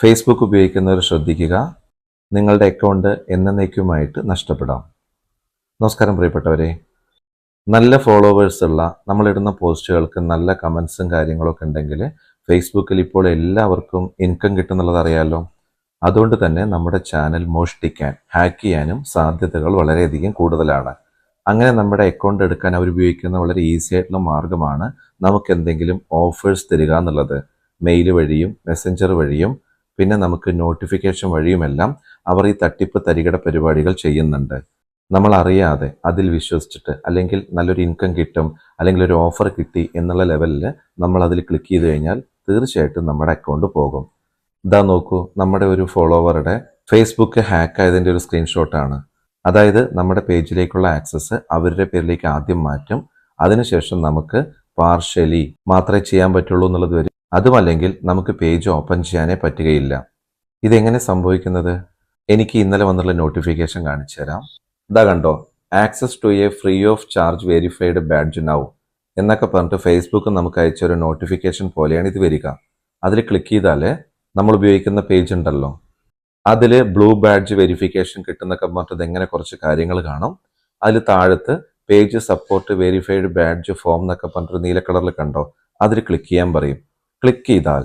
Facebook ഉപയോഗിക്കുന്നവർ ശ്രദ്ധിക്കുക. നിങ്ങളുടെ അക്കൗണ്ട് എന്നേക്കുമായിട്ട് നഷ്ടപ്പെടാം. നമസ്കാരം പ്രിയപ്പെട്ടവരെ. നല്ല ഫോളോവേഴ്സ് ഉള്ള നമ്മളിടുന്ന പോസ്റ്റുകൾക്ക് നല്ല കമൻസും കാര്യങ്ങളൊക്കെ ഉണ്ടെങ്കിൽ ഫേസ്ബുക്കിൽ ഇപ്പോൾ എല്ലാവർക്കും ഇൻകം കിട്ടുന്നുള്ളത് അറിയാലോ. അതുകൊണ്ട് തന്നെ നമ്മുടെ ചാനൽ മോഷ്ടിക്കാൻ ഹാക്ക് ചെയ്യാനും സാധ്യതകൾ വളരെയധികം കൂടുതലാണ്. അങ്ങനെ നമ്മുടെ അക്കൗണ്ട് എടുക്കാൻ അവർ ഉപയോഗിക്കുന്ന വളരെ ഈസി ആയിട്ടുള്ള മാർഗമാണ് നമുക്ക് എന്തെങ്കിലും ഓഫേഴ്സ് തരിക എന്നുള്ളത്. മെയിൽ വഴിയും മെസ്സഞ്ചർ വഴിയും പിന്നെ നമുക്ക് നോട്ടിഫിക്കേഷൻ വഴിയുമെല്ലാം അവർ ഈ തട്ടിപ്പ് തരികട പരിപാടികൾ ചെയ്യുന്നുണ്ട്. നമ്മൾ അറിയാതെ അതിൽ വിശ്വസിച്ചിട്ട് അല്ലെങ്കിൽ നല്ലൊരു ഇൻകം കിട്ടും അല്ലെങ്കിൽ ഒരു ഓഫർ കിട്ടി എന്നുള്ള ലെവലിൽ നമ്മൾ അതിൽ ക്ലിക്ക് ചെയ്ത് കഴിഞ്ഞാൽ തീർച്ചയായിട്ടും നമ്മുടെ അക്കൗണ്ട് പോകും. ഇതാ നോക്കൂ നമ്മുടെ ഒരു ഫോളോവറുടെ ഫേസ്ബുക്ക് ഹാക്ക് ആയതിന്റെ ഒരു സ്ക്രീൻഷോട്ടാണ് അതായത് നമ്മുടെ പേജിലേക്കുള്ള ആക്സസ് അവരുടെ പേരിലേക്ക് ആദ്യം മാറ്റും. അതിനുശേഷം നമുക്ക് പാർഷ്യലി മാത്രമേ ചെയ്യാൻ പറ്റുള്ളൂ എന്നുള്ളത് വരും. അതുമല്ലെങ്കിൽ നമുക്ക് പേജ് ഓപ്പൺ ചെയ്യാനേ പറ്റുകയില്ല. ഇതെങ്ങനെ സംഭവിക്കുന്നത്? എനിക്ക് ഇന്നലെ വന്നുള്ള നോട്ടിഫിക്കേഷൻ കാണിച്ചു തരാം. ഇതാ കണ്ടോ? Access to a free of charge verified badge now എന്നൊക്കെ പറഞ്ഞിട്ട് ഫേസ്ബുക്ക് നമുക്ക് അയച്ച ഒരു നോട്ടിഫിക്കേഷൻ പോലെയാണ് ഇത് വരിക. അതിൽ ക്ലിക്ക് ചെയ്താൽ നമ്മൾ ഉപയോഗിക്കുന്ന പേജ് ഉണ്ടല്ലോ. അതിൽ ബ്ലൂ ബാഡ്ജ് വെരിഫിക്കേഷൻ കിട്ടുന്നൊക്കെ പറഞ്ഞിട്ട് എങ്ങനെ കുറച്ച് കാര്യങ്ങൾ കാണും. അതിൽ താഴത്ത് page support verified badge form എന്നൊക്കെ പറഞ്ഞിട്ട് നീല കളറിൽ കണ്ടോ? അതിൽ ക്ലിക്ക് ചെയ്യാൻ പറയും. ക്ലിക്ക് ചെയ്താൽ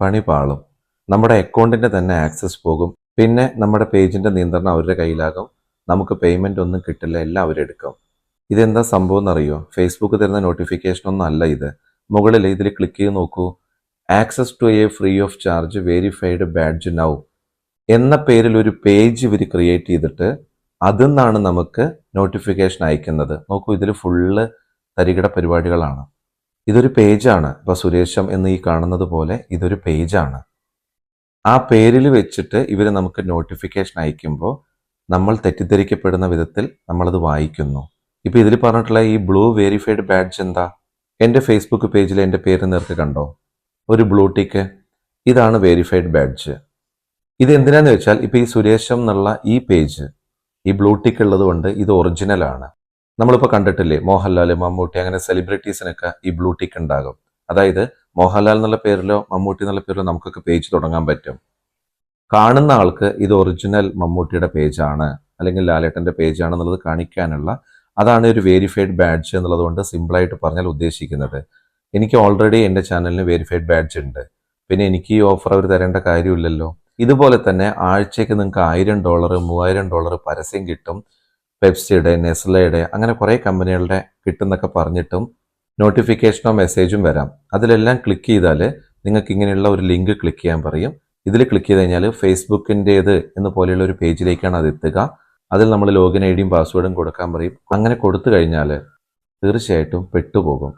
പണി പാളും. നമ്മുടെ അക്കൗണ്ടിന്റെ തന്നെ ആക്സസ് പോകും. പിന്നെ നമ്മുടെ പേജിന്റെ നിയന്ത്രണം അവരുടെ കയ്യിലാകും. നമുക്ക് പേയ്മെന്റ് ഒന്നും കിട്ടില്ല എല്ലാം അവരെടുക്കും ഇതെന്താ സംഭവം എന്നറിയോ? ഫേസ്ബുക്ക് തരുന്ന നോട്ടിഫിക്കേഷൻ ഒന്നും അല്ല ഇത്. മുകളിൽ ഇതിൽ ക്ലിക്ക് ചെയ്ത് നോക്കൂ. Access to a free of charge verified badge now എന്ന പേരിൽ ഒരു പേജ് ഇവർ ക്രിയേറ്റ് ചെയ്തിട്ട് അതിൽ നിന്നാണ് നമുക്ക് നോട്ടിഫിക്കേഷൻ അയക്കുന്നത്. നോക്കൂ ഇതിൽ ഫുള്ള് തരികിട പരിപാടികളാണ്. ഇതൊരു പേജാണ്. ഇപ്പോൾ സുരേഷം എന്ന് ഈ കാണുന്നത് പോലെ ഇതൊരു പേജാണ്. ആ പേരിൽ വെച്ചിട്ട് ഇവർ നമുക്ക് നോട്ടിഫിക്കേഷൻ അയക്കുമ്പോൾ നമ്മൾ തെറ്റിദ്ധരിക്കപ്പെടുന്ന വിധത്തിൽ നമ്മളത് വായിക്കുന്നു. ഇപ്പോൾ ഇതിൽ പറഞ്ഞിട്ടുള്ള ഈ ബ്ലൂ വെരിഫൈഡ് ബാഡ്ജ് എന്താ? എന്റെ ഫേസ്ബുക്ക് പേജിൽ എന്റെ പേര് നേർക്ക് കണ്ടോ? ഒരു ബ്ലൂ ടിക്ക് ഇതാണ് വെരിഫൈഡ് ബാഡ്ജ് ഇത് എന്തിനാന്ന് വെച്ചാൽ ഇപ്പോൾ ഈ സുരേഷം എന്നുള്ള ഈ പേജ് ഈ ബ്ലൂ ടിക്ക് ഉള്ളത് കൊണ്ട് ഇത് ഒറിജിനലാണ് നമ്മളിപ്പോൾ കണ്ടിട്ടില്ലേ മോഹൻലാൽ മമ്മൂട്ടി അങ്ങനെ സെലിബ്രിറ്റീസിനൊക്കെ ഈ ബ്ലൂ ടിക്ക് ഉണ്ടാകും. അതായത് മോഹൻലാൽ എന്നുള്ള പേരിലോ മമ്മൂട്ടി എന്നുള്ള പേരിലോ നമുക്കൊക്കെ പേജ് തുടങ്ങാൻ പറ്റും. കാണുന്ന ആൾക്ക് ഇത് ഒറിജിനൽ മമ്മൂട്ടിയുടെ പേജാണ് അല്ലെങ്കിൽ ലാലേട്ടന്റെ പേജാണ് എന്നുള്ളത് കാണിക്കാനുള്ള അതാണ് ഒരു വേരിഫൈഡ് ബാഡ്ജ് എന്നുള്ളത് കൊണ്ട് സിമ്പിളായിട്ട് പറഞ്ഞാൽ ഉദ്ദേശിക്കുന്നത്. എനിക്ക് ഓൾറെഡി എന്റെ ചാനലിന് വേരിഫൈഡ് ബാഡ്ജ് ഉണ്ട്. പിന്നെ എനിക്ക് ഈ ഓഫർ അവർ തരേണ്ട കാര്യമില്ലല്ലോ. ഇതുപോലെ തന്നെ ആഴ്ചയ്ക്ക് നിങ്ങൾക്ക് ആയിരം ഡോളർ മൂവായിരം ഡോളർ പരസ്യം കിട്ടും. പെപ്സിയുടെ നെസ്ലയുടെ അങ്ങനെ കുറേ കമ്പനികളുടെ കിട്ടുന്നൊക്കെ പറഞ്ഞിട്ടും നോട്ടിഫിക്കേഷനോ മെസ്സേജും വരാം. അതിലെല്ലാം ക്ലിക്ക് ചെയ്താൽ നിങ്ങൾക്ക് ഇങ്ങനെയുള്ള ഒരു ലിങ്ക് ക്ലിക്ക് ചെയ്യാൻ പറയും. ഇതിൽ ക്ലിക്ക് ചെയ്ത് കഴിഞ്ഞാൽ ഫേസ്ബുക്കിന്റേത് എന്ന പോലെയുള്ള ഒരു പേജിലേക്കാണ് അത് എത്തുക. അതിൽ നമ്മൾ ലോഗിൻ ഐ ഡിയും പാസ്വേഡും കൊടുക്കാൻ പറയും. അങ്ങനെ കൊടുത്തു കഴിഞ്ഞാൽ തീർച്ചയായിട്ടും പെട്ടുപോകും.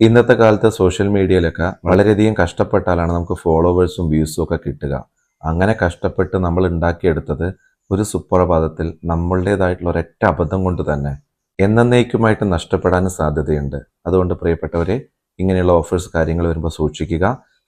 ഇന്നത്തെ കാലത്ത് സോഷ്യൽ മീഡിയയിലൊക്കെ വളരെയധികം കഷ്ടപ്പെട്ടാലാണ് നമുക്ക് ഫോളോവേഴ്സും വ്യൂസും ഒക്കെ കിട്ടുക. അങ്ങനെ കഷ്ടപ്പെട്ട് നമ്മൾ ഉണ്ടാക്കിയെടുത്തത് ഒരു സുപ്രഭാതത്തിൽ നമ്മളുടേതായിട്ടുള്ള ഒരൊറ്റ അബദ്ധം കൊണ്ട് തന്നെ എന്നേക്കുമായിട്ട് നഷ്ടപ്പെടാനും സാധ്യതയുണ്ട്. അതുകൊണ്ട് പ്രിയപ്പെട്ടവരെ ഇങ്ങനെയുള്ള ഓഫേഴ്സ് കാര്യങ്ങൾ വരുമ്പോൾ സൂക്ഷിക്കുക.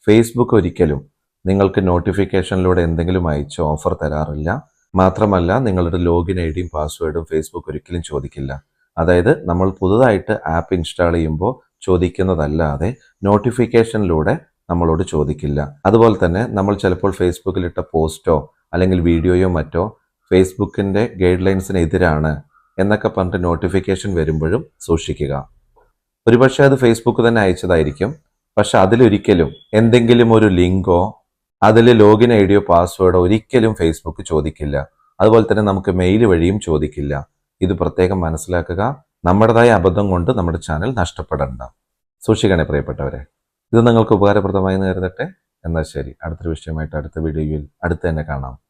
ഫേസ്ബുക്ക് ഒരിക്കലും നിങ്ങൾക്ക് നോട്ടിഫിക്കേഷനിലൂടെ എന്തെങ്കിലും അയച്ച് ഓഫർ തരാറില്ല. മാത്രമല്ല നിങ്ങളുടെ ലോഗിൻ ഐ ഡിയും പാസ്വേഡും ഫേസ്ബുക്ക് ഒരിക്കലും ചോദിക്കില്ല. അതായത് നമ്മൾ പുതുതായിട്ട് ആപ്പ് ഇൻസ്റ്റാൾ ചെയ്യുമ്പോൾ ചോദിക്കുന്നതല്ലാതെ നോട്ടിഫിക്കേഷനിലൂടെ നമ്മളോട് ചോദിക്കില്ല. അതുപോലെ തന്നെ നമ്മൾ ചിലപ്പോൾ ഫേസ്ബുക്കിലിട്ട പോസ്റ്റോ അല്ലെങ്കിൽ വീഡിയോയോ മറ്റോ ഫേസ്ബുക്കിന്റെ ഗൈഡ് ലൈൻസിനെതിരാണ് എന്നൊക്കെ പറഞ്ഞിട്ട് നോട്ടിഫിക്കേഷൻ വരുമ്പോഴും സൂക്ഷിക്കുക. ഒരുപക്ഷെ അത് ഫേസ്ബുക്ക് തന്നെ അയച്ചതായിരിക്കും. പക്ഷെ അതിലൊരിക്കലും എന്തെങ്കിലും ഒരു ലിങ്കോ അതിൽ ലോഗിൻ ഐ ഡിയോ പാസ്വേഡോ ഒരിക്കലും ഫേസ്ബുക്ക് ചോദിക്കില്ല. അതുപോലെ തന്നെ നമുക്ക് മെയിൽ വഴിയും ചോദിക്കില്ല. ഇത് പ്രത്യേകം മനസ്സിലാക്കുക. നമ്മുടേതായ അബദ്ധം കൊണ്ട് നമ്മുടെ ചാനൽ നഷ്ടപ്പെടേണ്ട. സൂക്ഷിക്കണേ പ്രിയപ്പെട്ടവരെ. ഇത് നിങ്ങൾക്ക് ഉപകാരപ്രദമായി കരുതട്ടെ. എന്നാൽ ശരി. അടുത്തൊരു വിഷയമായിട്ട് അടുത്ത വീഡിയോയിൽ അടുത്ത് തന്നെ കാണാം.